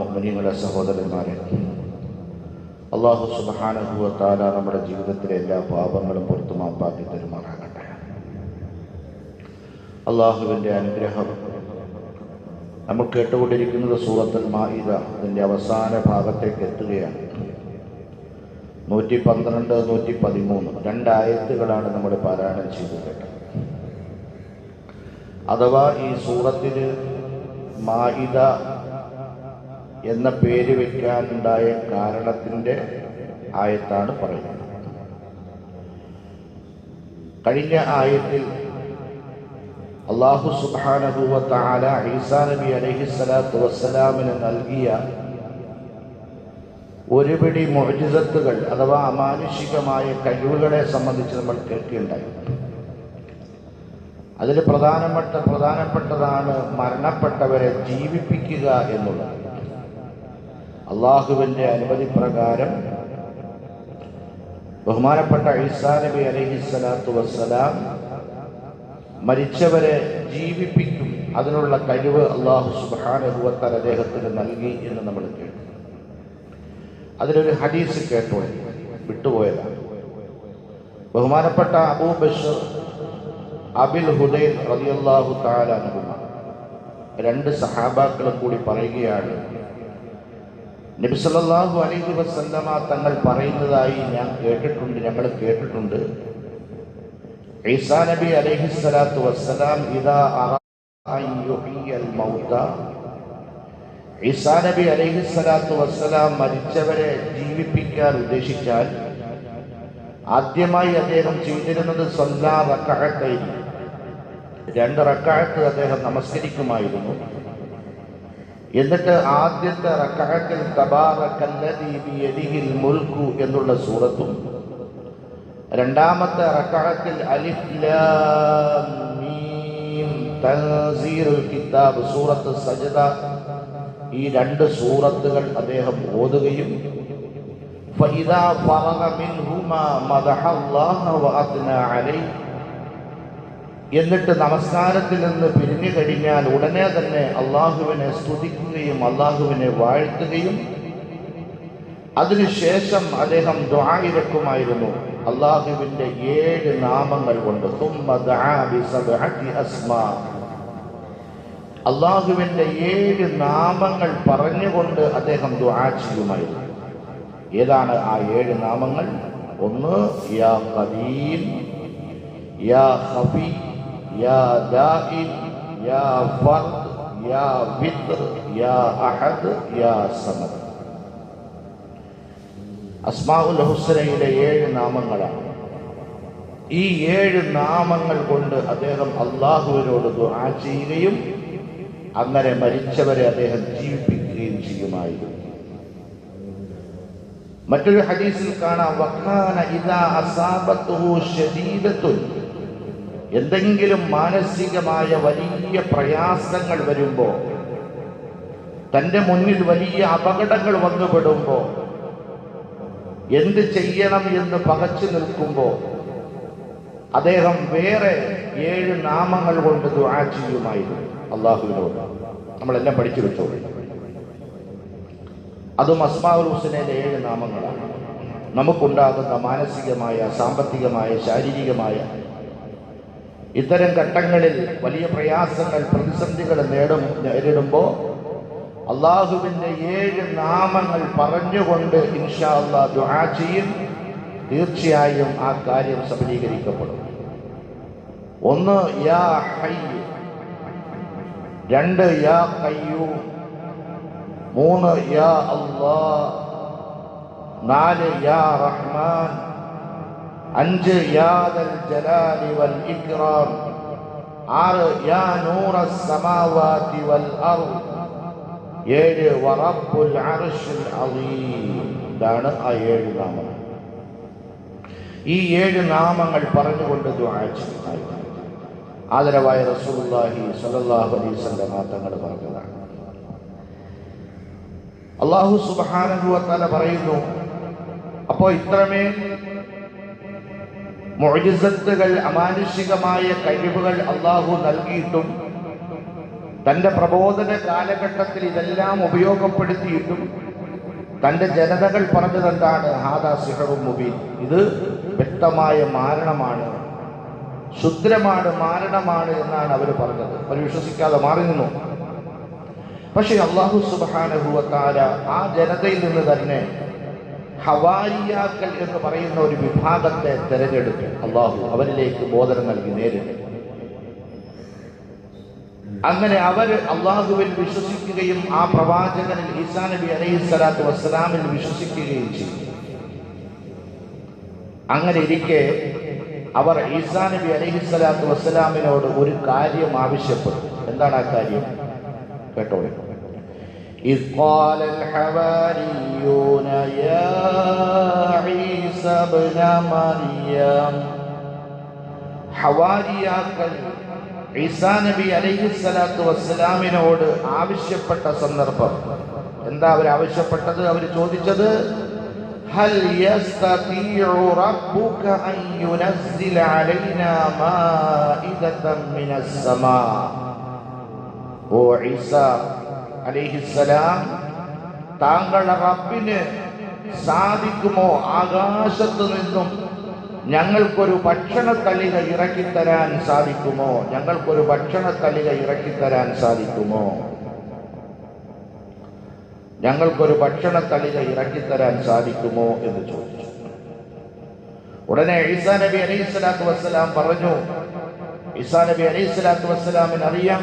മുഗ്മിനികളെ സഹോദരന്മാരെ. അള്ളാഹു സുബാനുഭവത്താല നമ്മുടെ ജീവിതത്തിലെ എല്ലാ പാപങ്ങളും പുറത്തു മാപ്പാക്കി തരുമാറാകട്ടെ. അള്ളാഹുവിന്റെ അനുഗ്രഹം നമ്മൾ കേട്ടുകൊണ്ടിരിക്കുന്നത് സൂറത്തുൽ മായിദ അതിന്റെ അവസാന ഭാഗത്തേക്ക് എത്തുകയാണ്. നൂറ്റി പന്ത്രണ്ട് നൂറ്റി പതിമൂന്ന് രണ്ടായത്തുകളാണ് നമ്മൾ പാരായണം ചെയ്തു കേട്ടത്. അഥവാ ഈ സൂറത്തിൽ മാഹിദ എന്ന പേര് വയ്ക്കാനുണ്ടായ കാരണത്തിന്റെ ആയത്താണ് പറയുന്നത്. കഴിഞ്ഞ ആയത്തിൽ അള്ളാഹു സുബാനഹുവ താല ഈസാ നബി അലഹി സ്വലാത്തു വസ്സലാമിന് നൽകിയ ഒരുപിടി മൊഴിജത്തുകൾ അഥവാ അമാനുഷികമായ കഴിവുകളെ സംബന്ധിച്ച് നമ്മൾ കേൾക്കുകയുണ്ടായി. അതിൽ പ്രധാനപ്പെട്ട പ്രധാനപ്പെട്ടതാണ് മരണപ്പെട്ടവരെ ജീവിപ്പിക്കുക എന്നുള്ളത്. അള്ളാഹുവിന്റെ അനുമതി പ്രകാരം ബഹുമാനപ്പെട്ട ഈസാ നബി അലഹി സ്വലാത്തു വസ്സലാം മരിച്ചവരെ ജീവിപ്പിക്കും അതിനുള്ള കഴിവ് അള്ളാഹു സുബാനുഭവത്താൽ അദ്ദേഹത്തിന് നൽകി എന്ന് നമ്മൾ കേട്ടു. അതിലൊരു ഹദീസ് കേട്ടോ. വിട്ടുപോയതാണ് ബഹുമാനപ്പെട്ട അബൂ ബഷർ അബിൽ ഹുദൈൻ റളിയല്ലാഹു തആല അൻഹുമ. രണ്ട് സഹാബാക്കളും കൂടി പറയുകയാണ് നബി സല്ലല്ലാഹു അലൈഹി വസല്ലമ തങ്ങൾ പറയുന്നതായി ഞാൻ കേട്ടിട്ടുണ്ട് ഞങ്ങൾ കേട്ടിട്ടുണ്ട്. ഈസാ നബി അലൈഹി സ്വലാത്തു വസ്സലാം ഇതാ ഈസാ നബി അലൈഹി സ്വലാത്തു വസ്സലാം മരിച്ചവരെ ജീവിപ്പിക്കാൻ ഉദ്ദേശിച്ചാൽ ആദ്യമായി അദ്ദേഹം ചെയ്തിരുന്നത് സ്വല്ലാ റക്കാഴത്തായിരുന്നു രണ്ട് റക്കാഴത്ത് അദ്ദേഹം നമസ്കരിക്കുമായിരുന്നു. എന്നിട്ട് ആദ്യത്തെ റക്കാഴത്തിൽ തബാറക്കല്ലദീബിയദിഹിൽ മുൽക്കു എന്നുള്ള സൂറത്തും രണ്ടാമത്തെ റക്കാഴത്തിൽ അലിഫ് ലാം മീം തൻസീറുൽ കിതാബ് സൂറത്ത് സജദ ഈ രണ്ട് സൂറത്തുകൾ അദ്ദേഹം ഓതുകയും فإذا فرغ منهما مدح الله وأثنى عليه എന്നിട്ട് നമസ്കാരത്തിൽ നിന്ന് പിരിഞ്ഞു കഴിഞ്ഞാൽ ഉടനെ തന്നെ അള്ളാഹുവിനെ സ്തുതിക്കുകയും അള്ളാഹുവിനെ വാഴ്ത്തുകയും അതിനുശേഷം അദ്ദേഹം ദ്വായിരക്കുമായിരുന്നു അള്ളാഹുവിന്റെ ഏഴ് നാമങ്ങൾ കൊണ്ട് അള്ളാഹുവിന്റെ ഏഴ് നാമങ്ങൾ പറഞ്ഞുകൊണ്ട് അദ്ദേഹം ദ്വാ ചെയ്യുമായിരുന്നു. ഏതാണ് ആ ഏഴ് നാമങ്ങൾ? ഒന്ന് യാ യാ യാ ദാഇൻ യാ فرد യാ വിത്ർ യാ അഹദ് യാ സമദ് അസ്മാഉൽ ഹുസ്നയുടെ ഏഴ് നാമങ്ങളാണ്. ഈ ഏഴ് നാമങ്ങൾ കൊണ്ട് അദ്ദേഹം അള്ളാഹുവിനോട് ദുആ ചെയ്യുകയും അങ്ങനെ മരിച്ചവരെ അദ്ദേഹം ജീവിപ്പിക്കുകയും ചെയ്യുമായിരുന്നു. മറ്റൊരു ഹദീസിൽ കാണാം വഖാന ഇദാ അസാബത്തുഹു ശദീദത്തുൻ എന്തെങ്കിലും മാനസികമായ വലിയ പ്രയാസങ്ങൾ വരുമ്പോൾ തന്റെ മുന്നിൽ വലിയ അപകടങ്ങൾ വന്നുപെടുമ്പോൾ എന്ത് ചെയ്യണം എന്ന് പകച്ചു നിൽക്കുമ്പോൾ അദ്ദേഹം വേറെ ഏഴ് നാമങ്ങൾ കൊണ്ട് ദുആ ചെയ്യുമായിരുന്നു. അള്ളാഹുവിനോട് നമ്മളെല്ലാം പഠിച്ചു വെച്ചോളൂ. അതും അസ്മാഉൽ ഹുസനയുടെ ഏഴ് നാമങ്ങളാണ്. നമുക്കുണ്ടാകുന്ന മാനസികമായ സാമ്പത്തികമായ ശാരീരികമായ ഇത്തരം ഘട്ടങ്ങളിൽ വലിയ പ്രയാസങ്ങൾ പ്രതിസന്ധികൾ നേടും നേരിടുമ്പോൾ അള്ളാഹുവിന്റെ ഏഴ് നാമങ്ങൾ പറഞ്ഞുകൊണ്ട് ഇൻഷാ അള്ളാ ദുആ ചെയ്യും. തീർച്ചയായും ആ കാര്യം സഫലീകരിക്കപ്പെടും. ഒന്ന് യാ ഹൈ. രണ്ട് യാ കയ്യൂം മൂന്ന് യാ അള്ളാ നാല് യാ റഹ്മാൻ. അഞ്ച് യാദൽ ജലാലി വൽ ഇക്റാം ആറ് യാ നൂറ സമാവാതി വൽ അർദ്. ഏഴ് വറബ്ബുൽ അർശിൽ അസീം ഇതാണ് ആ ഏഴ് നാമം. ഈ ഏഴ് നാമങ്ങൾ പറഞ്ഞുകൊണ്ട് ദുആ ചെയ്യുന്നു ആദരവായ റസൂലുള്ളാഹി സ്വല്ലല്ലാഹു അലൈഹി വസല്ലം തങ്ങൾ പറഞ്ഞതാണ്. അള്ളാഹു തആല പറയുന്നു അപ്പോൾ ഇത്രമേൽ മൊഴിസത്തുകൾ അമാനുഷികമായ കഴിവുകൾ അള്ളാഹു നൽകിയിട്ടും തന്റെ പ്രബോധന കാലഘട്ടത്തിൽ ഇതെല്ലാം ഉപയോഗപ്പെടുത്തിയിട്ടും തന്റെ ജനതകൾ പറഞ്ഞത് എന്താണ്? ഹാദാ സിഹറും മുബീൻ. ഇത് വ്യക്തമായ മാരണമാണ്. ശുദ്രമാണ് മാരണമാണ് എന്നാണ് അവർ പറഞ്ഞത്. അവർ വിശ്വസിക്കാതെ മാറി നിന്നു. പക്ഷേ അള്ളാഹു സുബാനഹുവത്താര ആ ജനതയിൽ നിന്ന് തന്നെ ഹവാരിയാക്കൽ എന്ന് പറയുന്ന ഒരു വിഭാഗത്തെ തെരഞ്ഞെടുത്തു. അള്ളാഹു അവരിലേക്ക് ബോധനം നൽകി നേരിട്ട്. അങ്ങനെ അവർ അള്ളാഹുവിൽ വിശ്വസിക്കുകയും ആ പ്രവാചകനിൽ ഈസാ നബി അലൈഹി സ്വലാത്തു വസ്സലാമിൽ വിശ്വസിക്കുകയും ചെയ്തു. അങ്ങനെ ഇരിക്കെ അവർ ഈസാ നബി അലൈഹി സ്വലാത്തു വസ്സലാമിനോട് ഒരു കാര്യം ആവശ്യപ്പെട്ടു. എന്താണ് ആ കാര്യം? കേട്ടോളൂ. إذ قال الحواريون يا عيسى ابن مريم ഹവാരിയാക്കൾ ഈസാ നബി അലൈഹി സ്വലാത്തു വസ്സലാമിനോട് ആവശ്യപ്പെട്ട സന്ദർഭം എന്താ അവർ ആവശ്യപ്പെട്ടത് അവർ ചോദിച്ചത് هل يستطيع ربك أن ينزل علينا مائدة من السماء ഓ ഈസ അലിഹിസലാം താങ്കളുടെ റബ്ബിന് സാധിക്കുമോ? ആകാശത്ത് നിന്നും ഞങ്ങൾക്കൊരു ഭക്ഷണത്തലിക ഇറക്കിത്തരാൻ സാധിക്കുമോ? ഞങ്ങൾക്കൊരു ഭക്ഷണത്തലിക ഇറക്കിത്തരാൻ സാധിക്കുമോ? ഞങ്ങൾക്കൊരു ഭക്ഷണത്തലിക ഇറക്കിത്തരാൻ സാധിക്കുമോ എന്ന് ചോദിച്ചു. ഉടനെ ഈസാ നബി അലൈഹി സ്വലാത്തു വസ്സലാം പറഞ്ഞു ഈസാ നബി അലൈഹി സ്വലാത്തു വസ്സലാമിന് അറിയാം.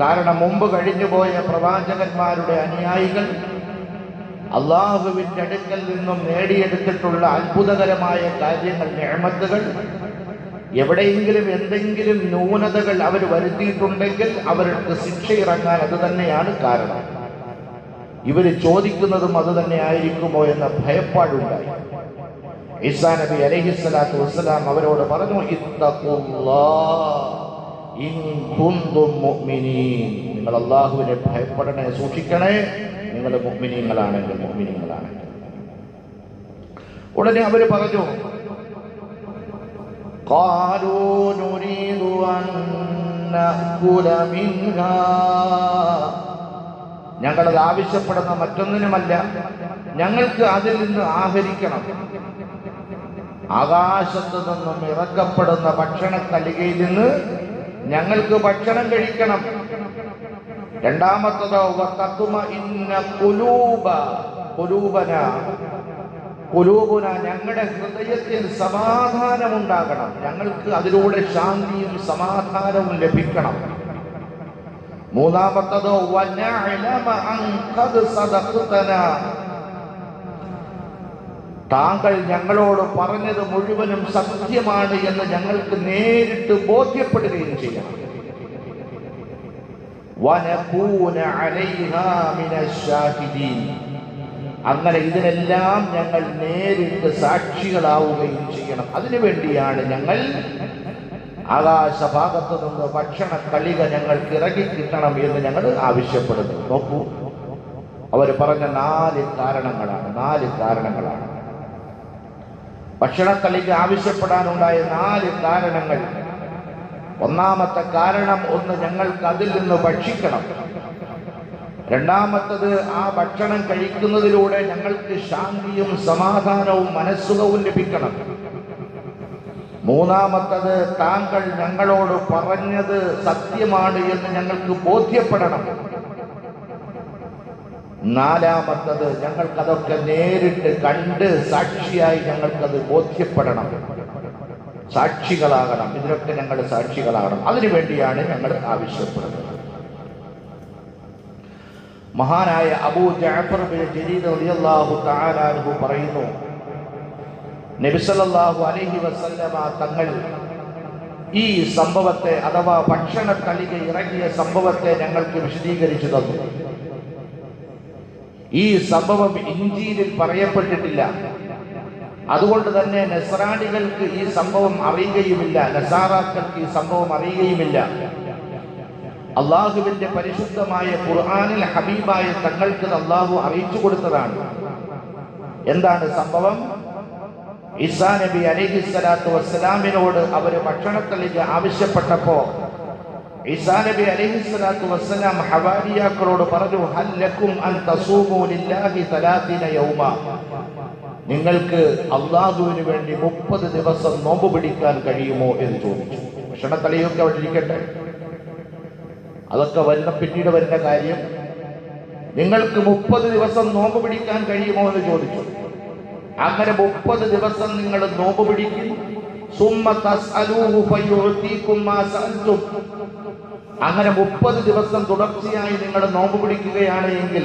കാരണം മുമ്പ് കഴിഞ്ഞുപോയ പ്രവാചകന്മാരുടെ അനുയായികൾ അള്ളാഹുവിന്റെ അടുക്കൽ നിന്നും നേടിയെടുത്തിട്ടുള്ള അത്ഭുതകരമായ കാര്യങ്ങൾ ഞമത്തുകൾ എവിടെയെങ്കിലും എന്തെങ്കിലും ന്യൂനതകൾ അവർ വരുത്തിയിട്ടുണ്ടെങ്കിൽ അവർക്ക് ശിക്ഷ ഇറങ്ങാൻ അത് തന്നെയാണ് കാരണം. ഇവർ ചോദിക്കുന്നതും അത് തന്നെ ആയിരിക്കുമോ എന്ന ഭയപ്പാടുണ്ടായി. ഈസാ നബി അലൈഹി സ്വലാത്തു വസ്സലാം അവരോട് പറഞ്ഞു ഇത്തഖുല്ലാഹ് ഇൻ കുന്തും മുഅ്മിനീൻ നിങ്ങൾ അള്ളാഹുവിനെ ഭയപ്പെടണേ സൂക്ഷിക്കണേ നിങ്ങൾ മുഅ്മിനീങ്ങളാണെങ്കിൽ മുഅ്മിനീങ്ങളാണെങ്കിൽ ഉടനെ അവർ പറഞ്ഞു قالوا نريد أن نأكل منها ഞങ്ങളത് ആവശ്യപ്പെടുന്ന മറ്റൊന്നിനുമല്ല ഞങ്ങൾക്ക് അതിൽ നിന്ന് ആഹരിക്കണം ആകാശത്ത് നിന്നും ഇറക്കപ്പെടുന്ന ഭക്ഷണ തലികയിൽ നിന്ന് ഞങ്ങൾക്ക് ഭക്ഷണം കഴിക്കണം. രണ്ടാമത്തതോന വത്തത്തുമ ഇന്ന ഞങ്ങളുടെ ഹൃദയത്തിൽ സമാധാനം ഉണ്ടാകണം ഞങ്ങൾക്ക് അതിലൂടെ ശാന്തിയും സമാധാനവും ലഭിക്കണം. മൂന്നാമത്തതോ താങ്കൾ ഞങ്ങളോട് പറഞ്ഞത് മുഴുവനും സത്യമാണ് എന്ന് ഞങ്ങൾക്ക് നേരിട്ട് ബോധ്യപ്പെടുകയും ചെയ്യണം. അങ്ങനെ ഇതിനെല്ലാം ഞങ്ങൾ നേരിട്ട് സാക്ഷികളാവുകയും ചെയ്യണം. അതിനു വേണ്ടിയാണ് ഞങ്ങൾ ആകാശഭാഗത്തു നിന്ന് ഭക്ഷണ കളിക ഞങ്ങൾക്ക് ഇറങ്ങി കിട്ടണം എന്ന് ഞങ്ങൾ ആവശ്യപ്പെടുന്നു. നോക്കൂ അവർ പറഞ്ഞ നാല് കാരണങ്ങളാണ് നാല് കാരണങ്ങളാണ്. ഭക്ഷണക്കളിക്ക് ആവശ്യപ്പെടാനുണ്ടായ നാല് കാരണങ്ങൾ. ഒന്നാമത്തെ കാരണം ഒന്ന് ഞങ്ങൾക്ക് അതിൽ നിന്ന് ഭക്ഷിക്കണം. രണ്ടാമത്തത് ആ ഭക്ഷണം കഴിക്കുന്നതിലൂടെ ഞങ്ങൾക്ക് ശാന്തിയും സമാധാനവും മനസ്സുഖവും ലഭിക്കണം. മൂന്നാമത്തത് താങ്കൾ ഞങ്ങളോട് പറഞ്ഞത് സത്യമാണ് എന്ന് ഞങ്ങൾക്ക് ബോധ്യപ്പെടണം. നാലാമത്തത് ഞങ്ങൾക്കതൊക്കെ നേരിട്ട് കണ്ട് സാക്ഷിയായി ഞങ്ങൾക്കത് ബോധ്യപ്പെടണം. സാക്ഷികളാകണം. ഇതിനൊക്കെ ഞങ്ങൾ സാക്ഷികളാകണം. അതിനുവേണ്ടിയാണ് ഞങ്ങൾ ആവശ്യപ്പെടുന്നത്. മഹാനായ അബൂ ജാഫർ ബിൻ ജരീദ് റളിയല്ലാഹു തആല അൻഹു പറയുന്നു നബി സല്ലല്ലാഹു അലൈഹി വസല്ലമ തങ്ങൾ ഈ സംഭവത്തെ അഥവാ ഭക്ഷണ തളിക ഇറങ്ങിയ സംഭവത്തെ ഞങ്ങൾക്ക് വിശദീകരിച്ചു തന്നു. ഈ സംഭവം ഇഞ്ചിയിൽ പറയപ്പെട്ടിട്ടില്ല. അതുകൊണ്ട് തന്നെ നസ്രാണികൾക്ക് ഈ സംഭവം അറിയുകയുമില്ല. നസാറാക്കൾക്ക് ഈ സംഭവം അറിയുകയുമില്ല. അള്ളാഹുവിന്റെ പരിശുദ്ധമായ ഖുർആാനിൽ ഹബീബായ തങ്ങൾക്ക് അള്ളാഹു അറിയിച്ചു കൊടുത്തതാണ്. എന്താണ് സംഭവം? ഇസാ നബി അലിഹിസ്ലാത്തു വസ്സലാമിനോട് അവർ ഭക്ഷണത്തിലേക്ക് ആവശ്യപ്പെട്ടപ്പോ ഈസാ നബി വസ്സലാം ഹവാരിയാക്കളോട് പറഞ്ഞു ഹല്ലക്കും അൻ തസൂമു ലില്ലാഹി തലാത്തിന യൗമ. നിങ്ങൾക്ക് അള്ളാഹുവിന് വേണ്ടി മുപ്പത് ദിവസം നോമ്പ് പിടിക്കാൻ കഴിയുമോ എന്ന് ചോദിച്ചു. ഭക്ഷണത്തലയൊക്കെ അവിടെ ഇരിക്കട്ടെ. അതൊക്കെ വരുന്ന പിന്നീട് വരുന്ന കാര്യം നിങ്ങൾക്ക് മുപ്പത് ദിവസം നോമ്പ് പിടിക്കാൻ കഴിയുമോ എന്ന് ചോദിച്ചു. അങ്ങനെ മുപ്പത് ദിവസം നിങ്ങൾ നോമ്പ് പിടിക്കും. അങ്ങനെ മുപ്പത് ദിവസം തുടർച്ചയായി നിങ്ങൾ നോമ്പ് പിടിക്കുകയാണ് എങ്കിൽ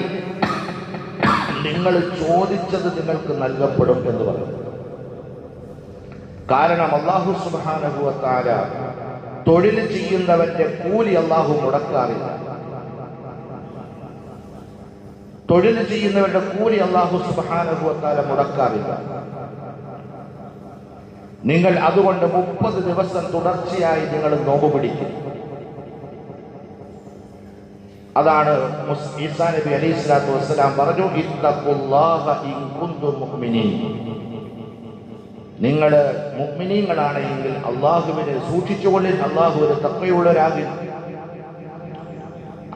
നിങ്ങൾ ചോദിച്ചത് നിങ്ങൾക്ക് നൽകപ്പെടും എന്ന് പറഞ്ഞു. കാരണം അള്ളാഹു സുബാനുഭവത്താര തൊഴിൽ ചെയ്യുന്നവന്റെ കൂലി അള്ളാഹു മുടക്കാറില്ല. തൊഴിൽ ചെയ്യുന്നവരുടെ കൂലി അള്ളാഹു സുബാനുഭവത്താര മുടക്കാറില്ല. നിങ്ങൾ അതുകൊണ്ട് മുപ്പത് ദിവസം തുടർച്ചയായി നിങ്ങൾ നോമ്പ് പിടിക്കും. അതാണ് ഈസാ നബി അലൈഹി സ്വലാത്തു വസ്സലാം പറഞ്ഞു നിങ്ങൾ മുഗ്മിനീങ്ങളാണെങ്കിൽ അള്ളാഹുവിനെ സൂക്ഷിച്ചുകൊള്ളിൽ അള്ളാഹുവിന് തക്കയുള്ളവരാകിൽ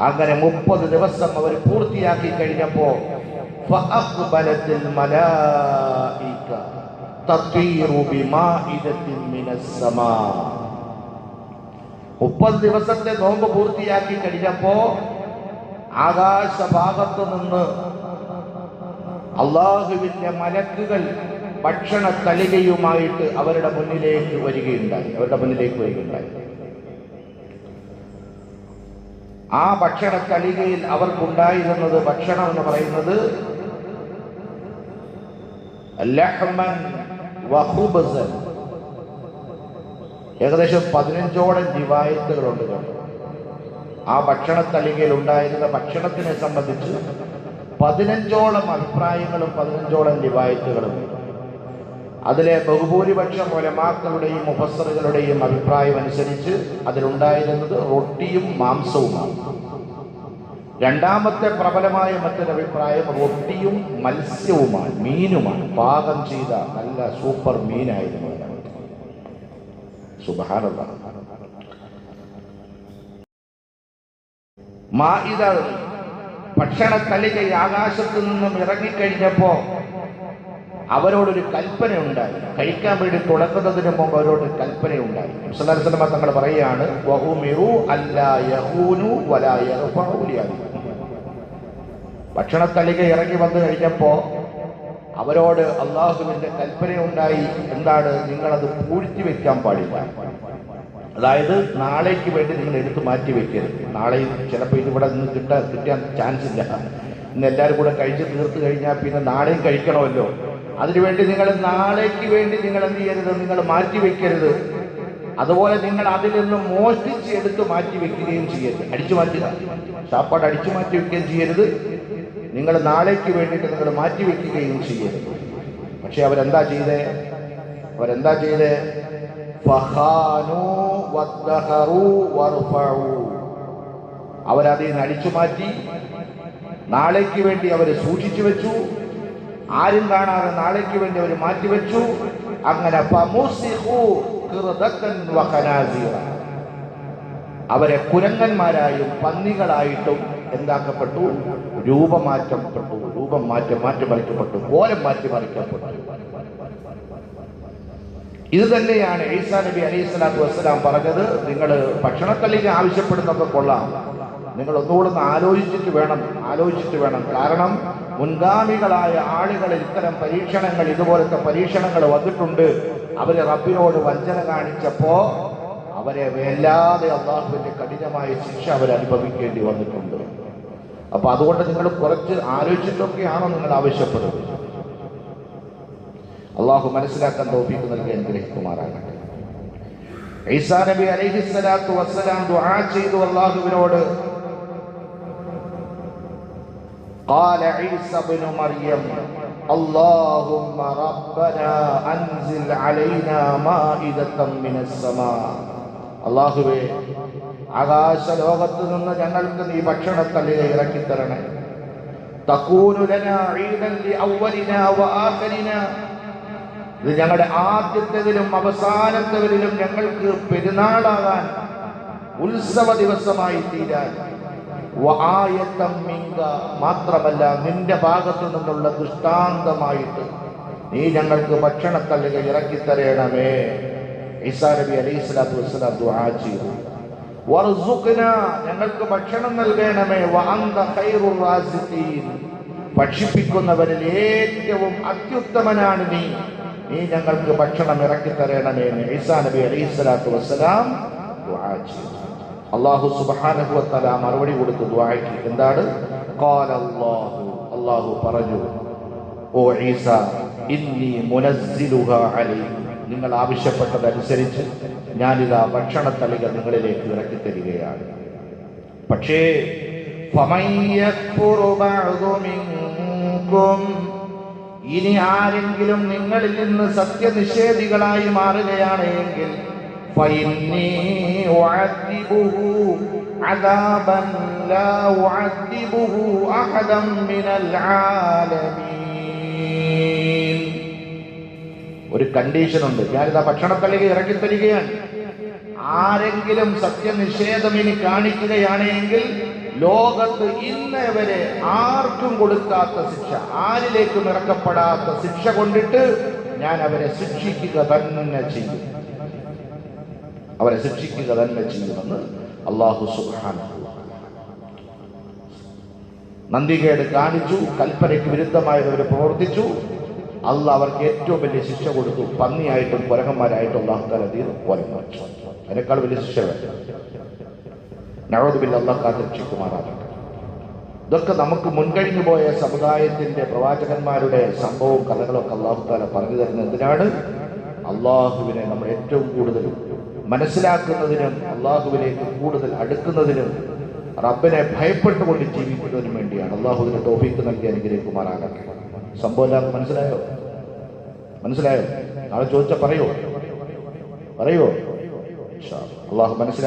അങ്ങനെ മുപ്പത് ദിവസം അവർ പൂർത്തിയാക്കി കഴിഞ്ഞപ്പോ ഫഅഖ്ബലത്തിൽ മലായിക മുപ്പത് ദിവസത്തെ നോമ്പ് പൂർത്തിയാക്കി കഴിഞ്ഞപ്പോ ആകാശഭാഗത്തു നിന്ന് അള്ളാഹുവിന്റെ മലക്കുകൾ ഭക്ഷണ തലികയുമായിട്ട് അവരുടെ മുന്നിലേക്ക് വരികയുണ്ടായി. അവരുടെ മുന്നിലേക്ക് വരികയുണ്ടായി. ആ ഭക്ഷണ തളികയിൽ അവർക്കുണ്ടായിരുന്നത് ഭക്ഷണം എന്ന് പറയുന്നത് ലഹ്മൻ വഹുബസൻ ഏകദേശം പതിനഞ്ചോളം ജിവായത്തുകളുണ്ട് ആ ഭക്ഷണ തലികയിൽ ഉണ്ടായിരുന്ന ഭക്ഷണത്തിനെ സംബന്ധിച്ച് പതിനഞ്ചോളം അഭിപ്രായങ്ങളും പതിനഞ്ചോളം ലിവായത്തുകളും അതിലെ ബഹുഭൂരിപക്ഷം ഒലമാക്കളുടെയും മുഫസറുകളുടെയും അഭിപ്രായം അനുസരിച്ച് അതിലുണ്ടായിരുന്നത് റൊട്ടിയും മാംസവുമാണ്. രണ്ടാമത്തെ പ്രബലമായ മറ്റൊരു അഭിപ്രായം റൊട്ടിയും മത്സ്യവുമാണ് മീനുമാണ്. പാകം ചെയ്ത നല്ല സൂപ്പർ മീനായിരുന്നു മാഇദ ഭക്ഷണ തലിക ആകാശത്ത് നിന്നും ഇറങ്ങിക്കഴിഞ്ഞപ്പോ അവരോടൊരു കൽപ്പന ഉണ്ടായി കഴിക്കാൻ വേണ്ടി തുടങ്ങുന്നതിന് മുമ്പ് അവരോട് കൽപ്പന ഉണ്ടായി മുസ്ലാസ്ലമ തങ്ങൾ പറയുകയാണ് ഭക്ഷണത്തളിക ഇറങ്ങി വന്നു കഴിഞ്ഞപ്പോ അവരോട് അള്ളാഹുവിന്റെ കൽപ്പനയുണ്ടായി എന്താണ് നിങ്ങളത് പൂഴ്ത്തി വെക്കാൻ പാടില്ല. അതായത് നാളേക്ക് വേണ്ടി നിങ്ങൾ എടുത്തു മാറ്റി വെക്കരുത്. നാളെ ചിലപ്പോൾ ഇതിവിടെ നിന്ന് കിട്ടാൻ കിട്ടാൻ ചാൻസ് ഇല്ല. ഇന്ന് എല്ലാവരും കൂടെ കഴിച്ച് തീർത്തു കഴിഞ്ഞാൽ പിന്നെ നാളെയും കഴിക്കണമല്ലോ. അതിനുവേണ്ടി നിങ്ങൾ നാളേക്ക് വേണ്ടി നിങ്ങൾ എന്ത് ചെയ്യരുത്? നിങ്ങൾ മാറ്റി വെക്കരുത്. അതുപോലെ നിങ്ങൾ അതിൽ നിന്ന് മോഷ്ടിച്ച് എടുത്ത് മാറ്റി വെക്കുകയും ചെയ്യരുത്. അടിച്ചു മാറ്റുക. സാപ്പാട് അടിച്ചു മാറ്റി വെക്കുകയും ചെയ്യരുത്. നിങ്ങൾ നാളേക്ക് വേണ്ടിയിട്ട് നിങ്ങൾ മാറ്റിവെക്കുകയും ചെയ്യരുത്. പക്ഷെ അവരെന്താ ചെയ്തേ? അവരെന്താ ചെയ്തേ. അവരതിൽ നിന്ന് അടിച്ചു മാറ്റി നാളേക്ക് വേണ്ടി അവർ സൂക്ഷിച്ചു വെച്ചു. ആരും കാണാതെ നാളേക്ക് വേണ്ടി അവർ മാറ്റിവെച്ചു അങ്ങനെ. അവരെ കുരങ്ങന്മാരായും പന്നികളായിട്ടും എന്താക്കപ്പെട്ടു? രൂപമാറ്റപ്പെട്ടു രൂപം മാറ്റം മറിക്കപ്പെട്ടു കോലം മാറ്റിമറിക്കപ്പെട്ടു ഇത് തന്നെയാണ് ഈസാ നബി അലൈഹി സ്വലാത്തു വസ്സലാം പറഞ്ഞത് നിങ്ങൾ ഭക്ഷണത്തല്ലിക്ക് ആവശ്യപ്പെടുന്നൊക്കെ കൊള്ളാം. നിങ്ങൾ ഒന്നുകൂടെ ഒന്ന് ആലോചിച്ചിട്ട് വേണം ആലോചിച്ചിട്ട് വേണം. കാരണം മുൻഗാമികളായ ആളുകൾ ഇത്തരം പരീക്ഷണങ്ങൾ ഇതുപോലത്തെ പരീക്ഷണങ്ങൾ വന്നിട്ടുണ്ട്. അവരെ റബ്ബിനോട് വഞ്ചന കാണിച്ചപ്പോ അവരെ വല്ലാതെ അള്ളാഹുവിന്റെ കഠിനമായ ശിക്ഷ അവരനുഭവിക്കേണ്ടി വന്നിട്ടുണ്ട്. അപ്പൊ അതുകൊണ്ട് നിങ്ങൾ കുറച്ച് ആലോചിച്ചിട്ടൊക്കെയാണോ നിങ്ങൾ ആവശ്യപ്പെടുന്നത് അള്ളാഹു മനസ്സിലാക്കാൻ തോപ്പിക്ക് നൽകി അനുഗ്രഹിക്കുമാറാകട്ടെ ഈസാ നബി അലൈഹി സ്വലാത്തു വസ്സലാം ദുആ ചെയ്തു അള്ളാഹുവിനോട് قال عيسى بن مريم اللهم ربنا أنزل علينا مائدة من السماء അള്ളാഹുവേ ആകാശ ലോകത്ത് നിന്ന് ഞങ്ങൾക്ക് നീ ഭക്ഷണത്തള്ളിക ഇറക്കിത്തരണേ. തക്കൂനു ഇത് ഞങ്ങളുടെ ആദ്യത്തേതിലും അവസാനത്തേതിലും ഞങ്ങൾക്ക് പെരുന്നാളാകാൻ ഉത്സവ ദിവസമായി തീരാൻ. മാത്രമല്ല നിന്റെ ഭാഗത്തു നിന്നുള്ള ദൃഷ്ടാന്തമായിട്ട് നീ ഞങ്ങൾക്ക് ഭക്ഷണത്തല്ലുകൾ ഇറക്കിത്തരേണമേ. തരണമേ ഈസാ നബി അലൈഹി സ്വലാത്തു വസ്സലാം ദുആ ഞങ്ങൾക്ക് ഭക്ഷണം നൽകണമേ. ഭക്ഷിപ്പിക്കുന്നവരിൽ ഏറ്റവും അത്യുത്തമനാണ് നീ. നീ ഞങ്ങൾക്ക് ഭക്ഷണം ഇറക്കി തരണമേ എന്ന് ഈസാ നബി അലൈഹി സ്വലാത്തു വസ്സലാം അള്ളാഹു സുബ്ഹാനഹു മറുപടി കൊടുത്തു ദുആയ്ക്ക് എന്താണ്? ഖാല അല്ലാഹു അല്ലാഹു പറഞ്ഞു ഓ ഈസ ഇന്നി മുനസ്സിലുഹ അലൈക്കും. നിങ്ങൾ ആവശ്യപ്പെട്ടതനുസരിച്ച് ഞാനിതാ ഭക്ഷണത്തളിക നിങ്ങളിലേക്ക് ഇറക്കി തരികയാണ് പക്ഷേ فمن يكفر بعض منكم ഇനി ആരെങ്കിലും നിങ്ങളിൽ നിന്ന് സത്യനിഷേധികളായി മാറുകയാണ് എങ്കിൽ فإني أعذبه عذابا لا أعذبه أحدا من العالمين ഒരു കണ്ടീഷൻ ഉണ്ട്. ഞാനിതാ ഭക്ഷണത്തളിക ഇറക്കി തരികയാണ്. ആരെങ്കിലും സത്യനിഷേധം ഇനി കാണിക്കുകയാണെങ്കിൽ ലോകത്ത് ഇന്ന് വരെ ആർക്കും കൊടുക്കാത്ത ശിക്ഷ ആരിലേക്കും ഇറക്കപ്പെടാത്ത ശിക്ഷ കൊണ്ടിട്ട് ഞാൻ അവരെ ശിക്ഷിക്കുക തന്നെ ചെയ്യും. അവരെ ശിക്ഷിക്കുക തന്നെ ചെയ്യുമെന്ന് അള്ളാഹു സുബ്ഹാനഹു നന്ദികേട് കാണിച്ചു കൽപ്പനയ്ക്ക് വിരുദ്ധമായവർ പ്രവർത്തിച്ചു. അല്ല അവർക്ക് ഏറ്റവും വലിയ ശിക്ഷ കൊടുത്തു. പന്നിയായിട്ടും കുരങ്ങന്മാരായിട്ടും അള്ളാഹു തലതീർ കൊലം വച്ചു അതിനേക്കാൾ വലിയ ശിക്ഷ വേണ്ട ബില്ല അള്ളാഹ് രക്ഷിക്കുമാറാണ് ഇതൊക്കെ നമുക്ക് മുൻകഴിഞ്ഞു പോയ സമുദായത്തിന്റെ പ്രവാചകന്മാരുടെ സംഭവവും കഥകളൊക്കെ അള്ളാഹു താല പറഞ്ഞു തരുന്നത് എന്തിനാണ്? അള്ളാഹുവിനെ നമ്മൾ ഏറ്റവും കൂടുതൽ മനസ്സിലാക്കുന്നതിനും അള്ളാഹുവിലേക്ക് കൂടുതൽ അടുക്കുന്നതിനും റബ്ബിനെ ഭയപ്പെട്ടുകൊണ്ട് ജീവിക്കുന്നതിനും വേണ്ടിയാണ്. അള്ളാഹുവിന് ടോഫിക്ക് നൽകി അനുഗ്രഹിക്കുമാറാകട്ടെ. സംഭവം എല്ലാവർക്കും മനസ്സിലായോ? മനസ്സിലായോ? നാളെ ചോദിച്ചാൽ പറയോ? പറയോ. അള്ളാഹു മനസ്സിലാക്കി